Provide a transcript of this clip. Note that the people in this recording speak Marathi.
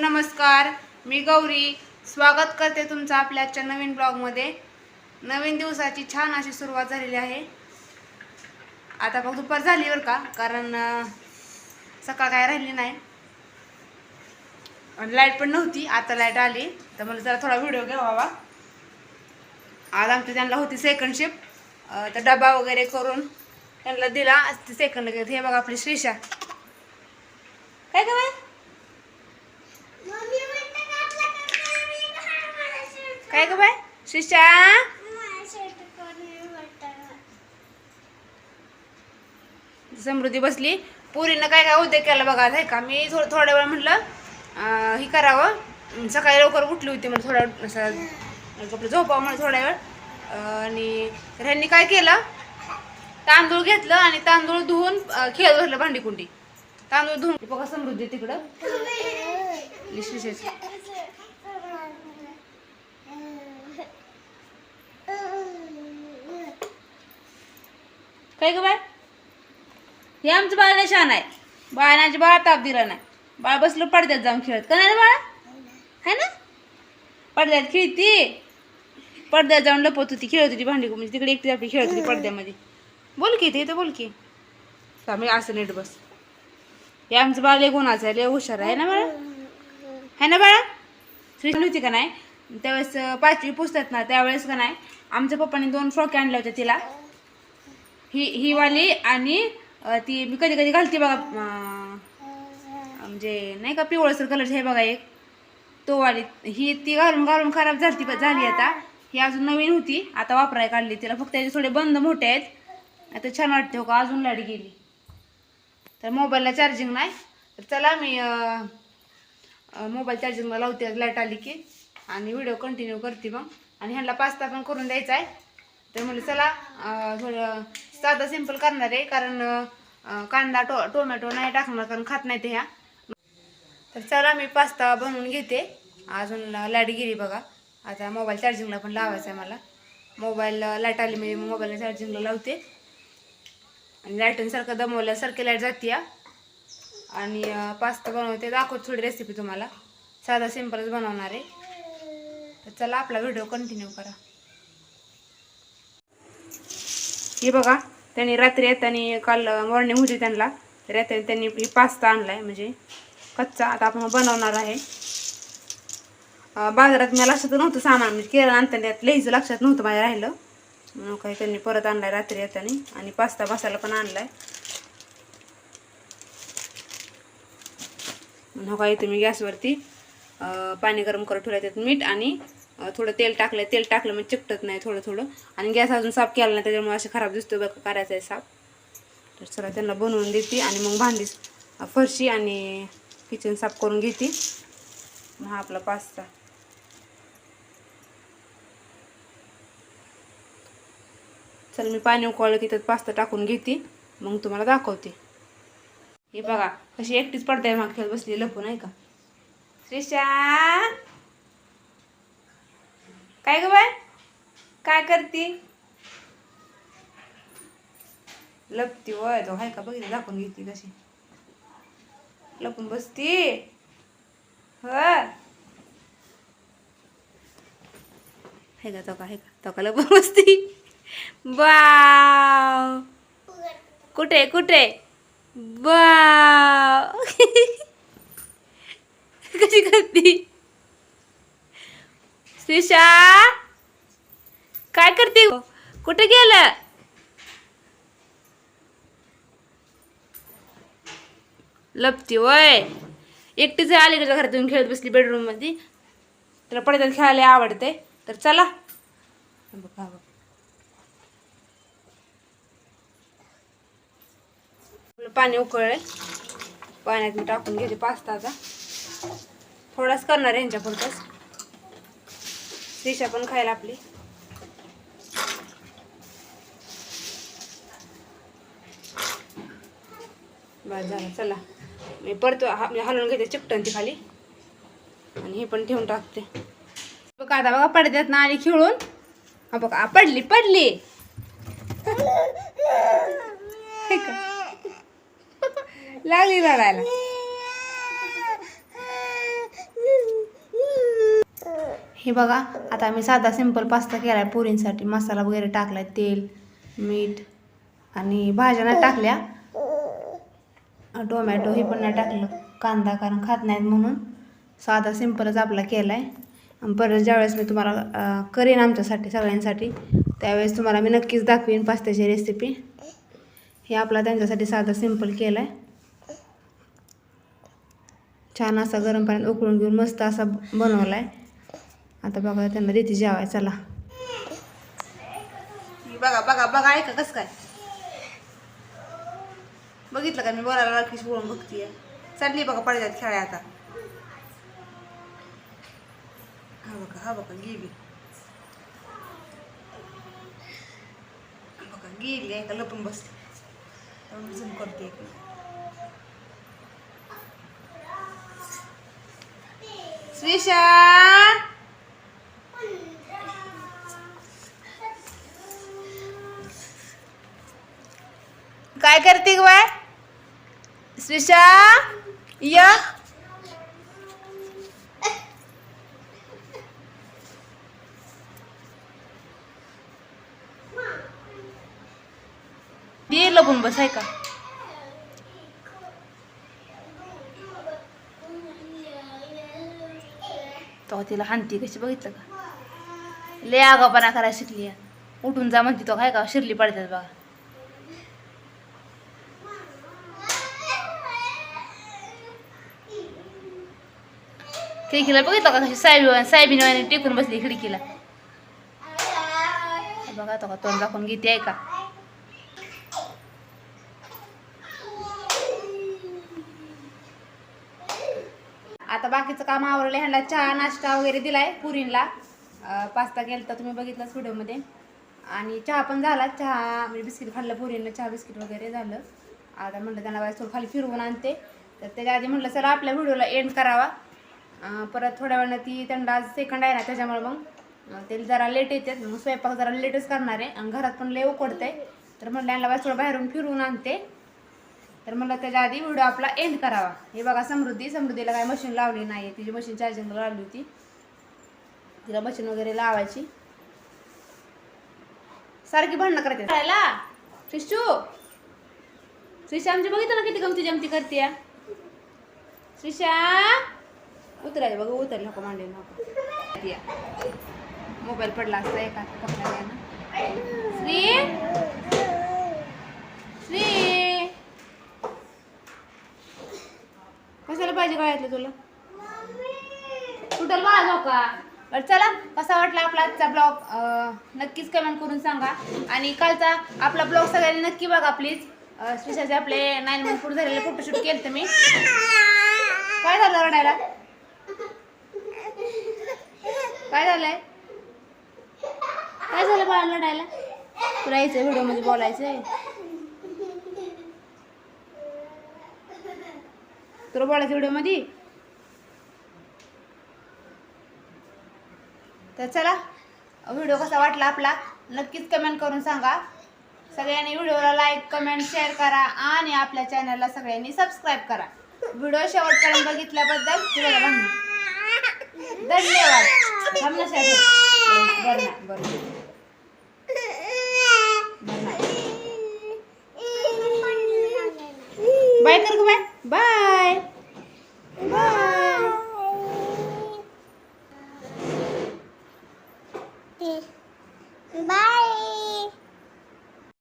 नमस्कार मी गौरी. स्वागत करते तुमचं आपल्या आजच्या नवीन ब्लॉगमध्ये. नवीन दिवसाची छान अशी सुरुवात झालेली आहे. आता मग दुपार झाली बरं का? कारण सकाळ काय राहिली नाही. आणि लाइट पण नव्हती आता लाइट आली. तर मला जरा थोडा व्हिडिओ घ्यावा आज आमची त्यांना होती सेकंड शिफ्ट तर डबा वगैरे करून त्यांना दिला. सेकंड हे बघा आपली श्रीषा. काय का बाय काय ग बाय श्रीषा समृद्धी बसली. पुरीनं काय काय उद्या केला बघा आहे का? मी थोडं थोड्या वेळ म्हटलं हे करावं. सकाळी लवकर उठली होती म्हणजे थोड्या वेळ असं झोपावं म्हणून थोड्या वेळ. आणि ह्यांनी काय केलं? तांदूळ घेतलं आणि तांदूळ धुवून खेळ घातलं भांडी कुंडी. तांदूळ धुवून. बघा समृद्धी तिकडं. श्रीषाची काय ग बाय? हे आमचं बाळ नाही छान आहे. बाळाची बाळ ताप दिला नाही. बाळ बसलो पडद्यात जाऊन खेळत. का नाही बाळा? है ना? पडद्यात खेळती. पडद्यात जाऊन लपत होती. खेळत होती भांडी म्हणजे तिकडे एकटी आपली खेळत होती पडद्यामध्ये. बोल की ते तर बोल की. मी असं नीट बस. हे आमचं बाळ लय गुणाचं आहे लय हुशार आहे ना बाळा? है ना बाळा? श्री होती का नाही? त्यावेळेस पाचवी पुसतात ना त्यावेळेस का नाही आमच्या पप्पाने दोन फ्रॉक आणल्या होत्या तिला. ही ही वाली आणि ती मी कधी कधी घालते बघा म्हणजे नाही का पिवळसर कलरची हे बघा एक. तो वाली ही ती घालून घालून खराब झाली झाली आता. ही अजून नवीन होती आता वापराय काढली तिला. फक्त त्याचे थोडे बंद मोठे आहेत. आता छान वाटते हो का अजून लाइट गेली. तर मोबाईलला चार्जिंग नाही. तर चला मी मोबाईल चार्जिंगला लावते लाइट आली की. आणि व्हिडिओ कंटिन्यू करते मग. आणि ह्यांना पास्ता पण करून द्यायचा आहे. तर म्हणजे चला थोडं साधा सिंपल करणार आहे. कारण कांदा टो टोमॅटो नाही टाकणार कारण खात नाही ते ह्या. तर चला मी पास्ता बनवून घेते. अजून लाइट गेली बघा. आता मोबाईल चार्जिंगला पण लावायचा आहे मला मोबाईल लाइट आली म्हणजे मोबाईलला चार्जिंगला लावते. आणि लाईटनसारखं दमवल्यासारखी लाइट जाते या आणि पास्ता बनवते. दाखवत थोडी रेसिपी तुम्हाला. साधा सिंपलच बनवणार आहे. तर चला आपला व्हिडिओ कंटिन्यू करा. हे बघा त्यांनी रात्री येताना काल मॉर्निंग होती त्यांना. तर येताना त्यांनी ही पास्ता आणलाय म्हणजे कच्चा. आता आपण बनवणार आहे. बाजारात मी लक्षात नव्हतं सामान. म्हणजे केरळ आणताना त्यात लिहायचं लक्षात नव्हतं माझ्या राहिलं. काही त्यांनी परत आणलाय रात्री येताना. आणि पास्ता बसायला पण आणलाय. म्हणून हो काही तुम्ही गॅसवरती पाणी गरम करत ठेवलं त्यात मीठ आणि थोडं तेल टाकलं. तेल टाकलं म्हणजे चिकटत नाही थोडं थोडं. आणि गॅस अजून साफ केला नाही त्याच्यामुळे असं खराब दिसतो बघा करायचं आहे साफ. तर चला त्यांना बनवून देते आणि मग भांडी फरशी आणि किचन साफ करून घेते. मग हा आपला पास्ता. चल मी पाणी उकळलं की त्यात पास्ता टाकून घेते. मग तुम्हाला दाखवते. हे बघा कशी एकटीच पडताय मग खेळ बसली लपून आहे का? श्रीशा काय ग बाय काय करती? लपती वय तो हाय का? बघितलं दाखवून घेते कशी. लपून बसती. हाय का तो का का? तो का लपून बसती. बाव! कुठे कुठे? बाव कशी करती? श्रीषा काय करते कुठे गेलं? लपती वय. एकटी जर आली अलीकडच्या घरातून खेळत बसली बेडरूममध्ये तर पडद्यात खेळायला आवडते. तर चला. बघा बघ. आपलं पाणी उकळलंय पाण्यात मी टाकून घेते पास्ताचा. थोडाच करणार आहे ह्यांच्या पुरतच श्रीषा पण खायला आपली. बस झालं चला. मी परत मी हलवून घेते चिकटन ती खाली. आणि हे पण ठेवून टाकते. बघा आता बघा पडद्यात ना आली खेळून. हा बघा पडली पडली. का? लागली रडायला. हे बघा आता मी साधा सिंपल पास्ता केला आहे पुरींसाठी मसाला वगैरे टाकला आहे तेल मीठ आणि भाज्या नाही टाकल्या. टोमॅटो हे पण नाही टाकलं कांदा कारण खात नाहीत म्हणून साधा सिंपलच आपला केला आहे आणि परत ज्यावेळेस मी तुम्हाला करेन आमच्यासाठी सगळ्यांसाठी त्यावेळेस तुम्हाला मी नक्कीच दाखवीन पास्त्याची रेसिपी हे आपला त्यांच्यासाठी साधा सिंपल केला आहे छान असा गरम पाण्यात उकळून घेऊन मस्त असा बनवला आहे आता बघा त्यांना देते जेवाय चला. बघा बघा बघा ऐका कसं काय. बघितलं का मी? बोलायला राखीश बोलून बघतीय. चालली बघा पडद्यात खेळाय आता. हा बघा हा बघा गेली. बघा गेली ऐका लपून बसली. झूम करते. श्रीशा काय करते ग बाय? श्रीशा या. दे लपून बस आहे का? तो तिला हानती कशी बघितलं का? लय आगापणा करायला शिकली उठून जा म्हणते तो काय का शिरली पडतात बघा. खिडकीला बघितलं का कशी साहेब साहेबीने टेकून बसली खिडकीला? बघा तो का तोंड दाखवून घेते आहे का? आता बाकीचं काम आवरलं ह्यांना चहा नाश्ता वगैरे दिलाय पुरींला. पास्ता केला तर तुम्ही बघितलाच व्हिडिओमध्ये. आणि चहा पण झाला. चहा म्हणजे बिस्किट खाल्लं पुरींना चहा बिस्किट वगैरे झालं. आता म्हटलं त्यांना बाय थोडं खाली फिरवून आणते. तर त्याच्या आधी म्हटलं चला आपल्या व्हिडिओला एंड करावा. परत थोड्या वेळानं ती त्यांना आज सेकंड आहे ना त्याच्यामुळे मग. ते जरा लेट येते मग स्वयंपाक जरा लेटच करणार आहे. आणि घरात पण लय आहे तर म्हटलं यांना बाय थोडं बाहेरून फिरवून आणते. तर मला त्याच्या आधी व्हिडिओ आपला एंड करावा. हे बघा समृद्धी समृद्धीला काय मशीन लावली नाही तिची मशीन चार्जिंगला लावली होती. तिला मशीन वगैरे लावायची. सारखी भांडणं करते. करायला श्रीशा! आमची बघितलं ना किती गमती जमती करते श्रीशा! उतरायचं बघा उतरलं नको मांडे नको. मोबाईल पडला असता एका पकडायला ना श्री! श्री! कशाला पाहिजे गळ्यातलं तुला? कुठं बाळा नका बरं चला कसा वाटला आपला आजचा ब्लॉग? नक्कीच कमेंट करून सांगा. आणि कालचा आपला ब्लॉग सगळ्यांनी नक्की बघा प्लीज स्पेशलचे आपले नाईन मंथ पूर्ण झालेले फोटोशूट केलं तुम्ही काय झालं रडायला? काय झालंय? काय झालं बाळा रडायला? तुला यायचं व्हिडिओमध्ये बोलायचंय. तुला बोलायचं व्हिडिओमध्ये? तर चला व्हिडिओ कसा वाटला आपला नक्कीच कमेंट करून सांगा. सगळ्यांनी व्हिडिओला लाईक कमेंट शेअर करा आणि आपल्या चॅनलला सगळ्यांनी सबस्क्राईब करा. व्हिडिओ शेवटपर्यंत बघितल्याबद्दल धन्यवाद. थांब साहेब. बरं बरं.